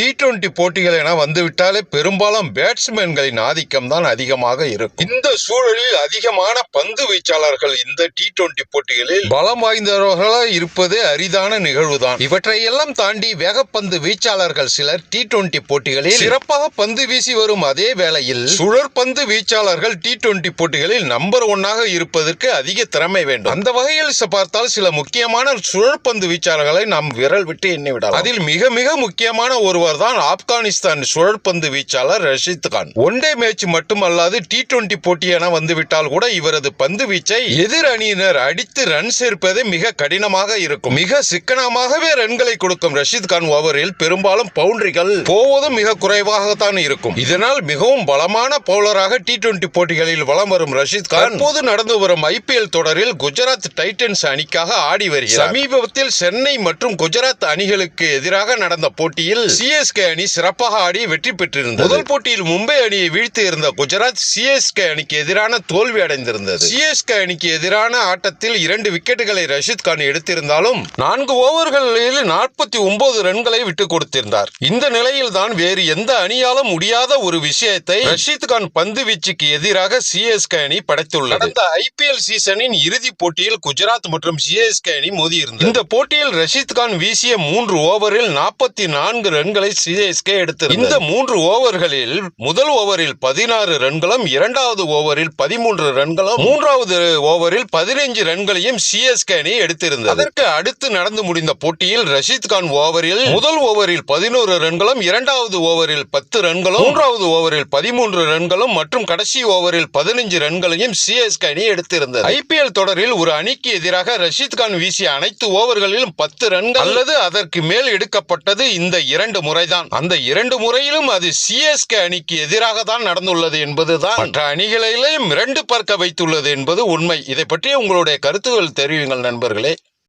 T twenty போட்டிகள் என வந்துவிட்டாலே பெரும்பாலும் பேட்ஸ்மேன்களின் ஆதிக்கம் தான் அதிகமாக இருக்கும். இந்த சூழலில் அதிகமான பந்து வீச்சாளர்கள் இந்த டி டுவெண்டி போட்டிகளில் பலம் வாய்ந்தவர்களாக இருப்பது அரிதான நிகழ்வுதான். இவற்றையெல்லாம் தாண்டி வேகப்பந்து வீச்சாளர்கள் சிலர் டி டுவெண்டி போட்டிகளில் சிறப்பாக பந்து வீசி வரும் அதே வேளையில் சுழற்பந்து வீச்சாளர்கள் டி டுவெண்டி போட்டிகளில் நம்பர் ஒன்னாக இருப்பதற்கு அதிக திறமை வேண்டும். அந்த வகையில் பார்த்தால் சில முக்கியமான சுழற்பந்து வீச்சாளர்களை நாம் விரல் விட்டு எண்ணிவிடலாம் அதில் மிக மிக முக்கியமான ஒருவர் தான் ஆப்கானிஸ்தான் சுழற்பந்து வீச்சாளர் Rashid Khan. One day match மட்டுமல்லாது டி டுவெண்டி போட்டி என வந்துவிட்டால் கூட இவரது பந்து வீச்சை எதிர் அணியினர் அடித்து ரன் சேர்ப்பதே மிக கடினமாக இருக்கும். மிக சிக்கனமாகவே ரன்களை கொடுக்கும் ரஷீத் கான் ஓவரில் பெரும்பாலும் பவுண்டரிகள் போவதும் மிக குறைவாகத்தான் இருக்கும். இதனால் மிகவும் பலமான பவுலராக டி டுவெண்டி போட்டிகளில் வலம் வரும் ரஷித் கான் தற்போது நடந்து வரும் ஐபிஎல் தொடரில் குஜராத் டைட்டன்ஸ் அணிக்காக ஆடி வருகிறார். சமீபத்தில் சென்னை மற்றும் குஜராத் அணிகளுக்கு எதிராக நடந்த போட்டியில் சிஎஸ்கே அணி சிறப்பாக ஆடி வெற்றி பெற்றிருந்தது. முதல் போட்டியில் மும்பை அணியை வீழ்த்தி இருந்த குஜராத் சிஎஸ்கே அணிக்கு எதிரான தோல்வி அடைந்திருந்தது. சிஎஸ்கே அணிக்கு எதிரான ஆட்டத்தில் இரண்டு விக்கெட்டுகளை ரஷீத் கான் எடுத்திருந்தாலும் நான்கு ஓவர்களில் நாற்பத்தி ஒன்பது ரன்களை விட்டுக் கொடுத்திருந்தார். இந்த நிலையில் தான் வேறு எந்த அணியாலும் முடியாத ஒரு விஷயத்தை ரஷீத் கான் பந்து வீச்சுக்கு எதிராக சிஎஸ்கே அணி படைத்துள்ளது. கடந்த ஐபிஎல் சீசனின் இறுதிப் போட்டியில் குஜராத் மற்றும் சிஎஸ்கே அணி மோதியிருந்தது. இந்த போட்டியில் ரஷீத் கான் வீசிய மூன்று ஓவரில் நாற்பத்தி நான்கு ரன்களை சிஎஸ்கே எடுத்தது இந்த மூன்று ஓவர்களில் முதல் ஓவரில் பதினாறு ரன்களும் இரண்டாவது ஓவரில் பதிமூன்று ரன்களும் மூன்றாவது ஓவரில் பதினைஞ்சு ரன்களையும் சிஎஸ்கே அணி எடுத்திருந்தது. அதற்கு அடுத்து நடந்து முடிந்த போட்டியில் ரஷீத் கான் ஓவரில் முதல் ஓவரில் பதினோரு ரன்களும் இரண்டாவது ஓவரில் பத்து ரன்களும் மூன்றாவது ஓவரில் பதிமூன்று ரன்களும் மற்றும் கடைசி ஓவரில் பதினைஞ்சு ரன்களையும் சிஎஸ்கே அணி எடுத்திருந்தது. ஐபிஎல் தொடரில் ஒரு அணிக்கு எதிராக ரஷீத் கான் வீசிய அனைத்து ஓவர்களிலும் பத்து ரன்கள் அல்லது அதற்கு மேல் எடுக்கப்பட்டது இந்த இரண்டு முறைதான். அந்த இரண்டு முறையிலும் அது சிஎஸ்கே அணிக்கு எதிராக தான் நடந்துள்ளது என்பதுதான் மற்ற அணிகளிலே மிரண்டு பார்க்க வைத்துள்ளது என்பது உண்மை. இதை பற்றி உங்களுடைய கருத்துகள் தெரிவிங்கள் நண்பர்களே.